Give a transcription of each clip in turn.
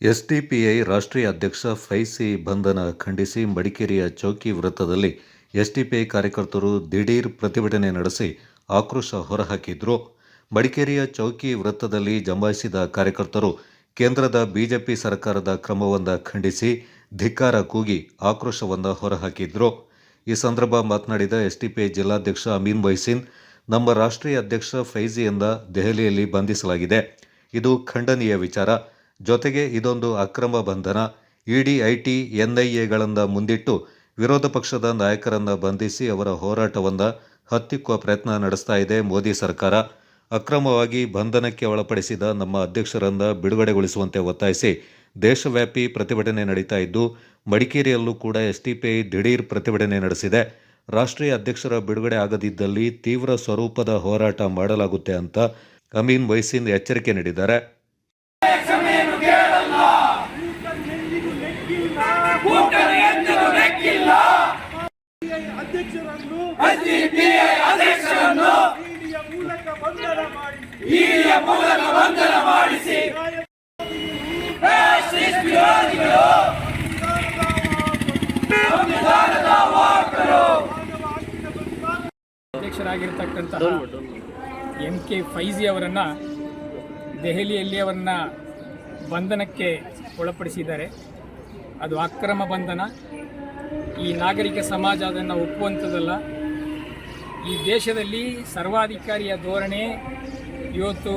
SDPI ರಾಷ್ಟ್ರೀಯ ಅಧ್ಯಕ್ಷ ಫೈಸಿ ಬಂಧನ ಖಂಡಿಸಿ ಮಡಿಕೇರಿಯ ಚೌಕಿ ವೃತ್ತದಲ್ಲಿ ಎಸ್ಡಿಪಿಐ ಕಾರ್ಯಕರ್ತರು ದಿಢೀರ್ ಪ್ರತಿಭಟನೆ ನಡೆಸಿ ಆಕ್ರೋಶ ಹೊರಹಾಕಿದ್ರು. ಮಡಿಕೇರಿಯ ಚೌಕಿ ವೃತ್ತದಲ್ಲಿ ಜಮಾಯಿಸಿದ ಕಾರ್ಯಕರ್ತರು ಕೇಂದ್ರದ ಬಿಜೆಪಿ ಸರ್ಕಾರದ ಕ್ರಮವನ್ನು ಖಂಡಿಸಿ ಧಿಕ್ಕಾರ ಕೂಗಿ ಆಕ್ರೋಶವನ್ನು ಹೊರಹಾಕಿದ್ರು. ಈ ಸಂದರ್ಭ ಮಾತನಾಡಿದ ಎಸ್ಡಿಪಿಐ ಜಿಲ್ಲಾಧ್ಯಕ್ಷ ಅಮೀನ್ ಮೊಹಸಿನ್, ನಮ್ಮ ರಾಷ್ಟ್ರೀಯ ಅಧ್ಯಕ್ಷ ಫೈಜಿಯಿಂದ ದೆಹಲಿಯಲ್ಲಿ ಬಂಧಿಸಲಾಗಿದೆ. ಇದು ಖಂಡನೀಯ ವಿಚಾರ. ಜೊತೆಗೆ ಇದೊಂದು ಅಕ್ರಮ ಬಂಧನ. ಇಡಿ, ಐಟಿ, ಎನ್ಐಎಗಳನ್ನು ಮುಂದಿಟ್ಟು ವಿರೋಧ ಪಕ್ಷದ ನಾಯಕರನ್ನು ಬಂಧಿಸಿ ಅವರ ಹೋರಾಟವನ್ನು ಹತ್ತಿಕ್ಕುವ ಪ್ರಯತ್ನ ನಡೆಸ್ತಾ ಇದೆ ಮೋದಿ ಸರ್ಕಾರ. ಅಕ್ರಮವಾಗಿ ಬಂಧನಕ್ಕೆ ಒಳಪಡಿಸಿದ ನಮ್ಮ ಅಧ್ಯಕ್ಷರನ್ನ ಬಿಡುಗಡೆಗೊಳಿಸುವಂತೆ ಒತ್ತಾಯಿಸಿ ದೇಶವ್ಯಾಪಿ ಪ್ರತಿಭಟನೆ ನಡೀತಾ ಇದ್ದು, ಮಡಿಕೇರಿಯಲ್ಲೂ ಕೂಡ ಎಸ್ಟಿಪಿಐ ದಿಢೀರ್ ಪ್ರತಿಭಟನೆ ನಡೆಸಿದೆ. ರಾಷ್ಟ್ರೀಯ ಅಧ್ಯಕ್ಷರ ಬಿಡುಗಡೆ ಆಗದಿದ್ದಲ್ಲಿ ತೀವ್ರ ಸ್ವರೂಪದ ಹೋರಾಟ ಮಾಡಲಾಗುತ್ತೆ ಅಂತ ಅಮೀನ್ ಮೊಯ್ಸಿನ್ ಎಚ್ಚರಿಕೆ ನೀಡಿದ್ದಾರೆ. ಅಧ್ಯಕ್ಷರನ್ನು ಅಧ್ಯಕ್ಷರಾಗಿರ್ತಕ್ಕಂತಹ ಎಂ ಕೆ ಫೈಜಿ ಅವರನ್ನು ದೆಹಲಿಯಲ್ಲಿ ಅವರನ್ನ ಬಂಧನಕ್ಕೆ ಒಳಪಡಿಸಿದ್ದಾರೆ. ಅದು ಅಕ್ರಮ ಬಂಧನ. ಈ ನಾಗರಿಕ ಸಮಾಜ ಅದನ್ನು ಒಪ್ಪುವಂಥದ್ದಲ್ಲ. ಈ ದೇಶದಲ್ಲಿ ಸರ್ವಾಧಿಕಾರಿಯ ಧೋರಣೆ ಇವತ್ತು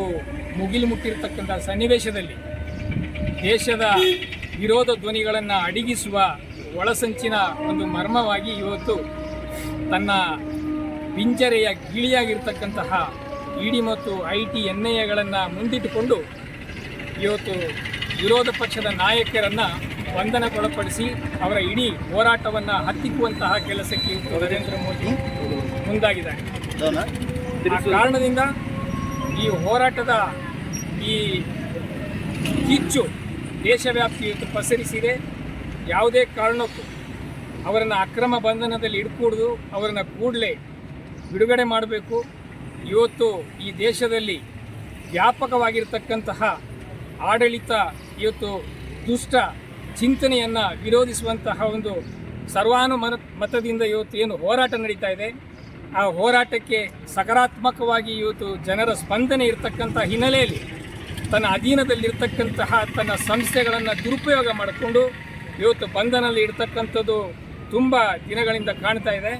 ಮುಗಿಲು ಮುಟ್ಟಿರ್ತಕ್ಕಂಥ ಸನ್ನಿವೇಶದಲ್ಲಿ ದೇಶದ ವಿರೋಧ ಧ್ವನಿಗಳನ್ನು ಅಡಗಿಸುವ ಒಳಸಂಚಿನ ಒಂದು ಮರ್ಮವಾಗಿ ಇವತ್ತು ತನ್ನ ಪಿಂಜರೆಯ ಗಿಳಿಯಾಗಿರ್ತಕ್ಕಂತಹ ಇಡಿ ಮತ್ತು ಐ ಟಿ ಎನ್ ಎಗಳನ್ನು ಮುಂದಿಟ್ಟುಕೊಂಡು ಇವತ್ತು ವಿರೋಧ ಪಕ್ಷದ ನಾಯಕರನ್ನು ಬಂಧನಕ್ಕೊಳಪಡಿಸಿ ಅವರ ಇಡೀ ಹೋರಾಟವನ್ನು ಹತ್ತಿಕ್ಕುವಂತಹ ಕೆಲಸಕ್ಕೆ ನರೇಂದ್ರ ಮೋದಿ ಮುಂದಾಗಿದ್ದಾರೆ. ಆ ಕಾರಣದಿಂದ ಈ ಹೋರಾಟದ ಈ ಕಿಚ್ಚು ದೇಶವ್ಯಾಪ್ತಿ ಪಸರಿಸಿದೆ. ಯಾವುದೇ ಕಾರಣಕ್ಕೂ ಅವರನ್ನು ಅಕ್ರಮ ಬಂಧನದಲ್ಲಿ ಇಡ್ಕೂಡ್ದು ಅವರನ್ನು ಕೂಡಲೇ ಬಿಡುಗಡೆ ಮಾಡಬೇಕು. ಇವತ್ತು ಈ ದೇಶದಲ್ಲಿ ವ್ಯಾಪಕವಾಗಿರ್ತಕ್ಕಂತಹ ಆಡಳಿತ ಇವತ್ತು ದುಷ್ಟ ಚಿಂತನೆಯನ್ನು ವಿರೋಧಿಸುವಂತಹ ಒಂದು ಸರ್ವಾನುಮನ ಮತದಿಂದ ಇವತ್ತು ಏನು ಹೋರಾಟ ನಡೀತಾ ಇದೆ. ಆ ಹೋರಾಟಕ್ಕೆ ಸಕಾರಾತ್ಮಕವಾಗಿ ಇವತ್ತು ಜನರ ಸ್ಪಂದನೆ ಇರತಕ್ಕಂಥ ಹಿನ್ನೆಲೆಯಲ್ಲಿ ತನ್ನ ಅಧೀನದಲ್ಲಿರ್ತಕ್ಕಂತಹ ತನ್ನ ಸಂಸ್ಥೆಗಳನ್ನು ದುರುಪಯೋಗ ಮಾಡಿಕೊಂಡು ಇವತ್ತು ಬಂಧನಲ್ಲಿ ಇರ್ತಕ್ಕಂಥದ್ದು ತುಂಬ ದಿನಗಳಿಂದ ಕಾಣ್ತಾ ಇದೆ.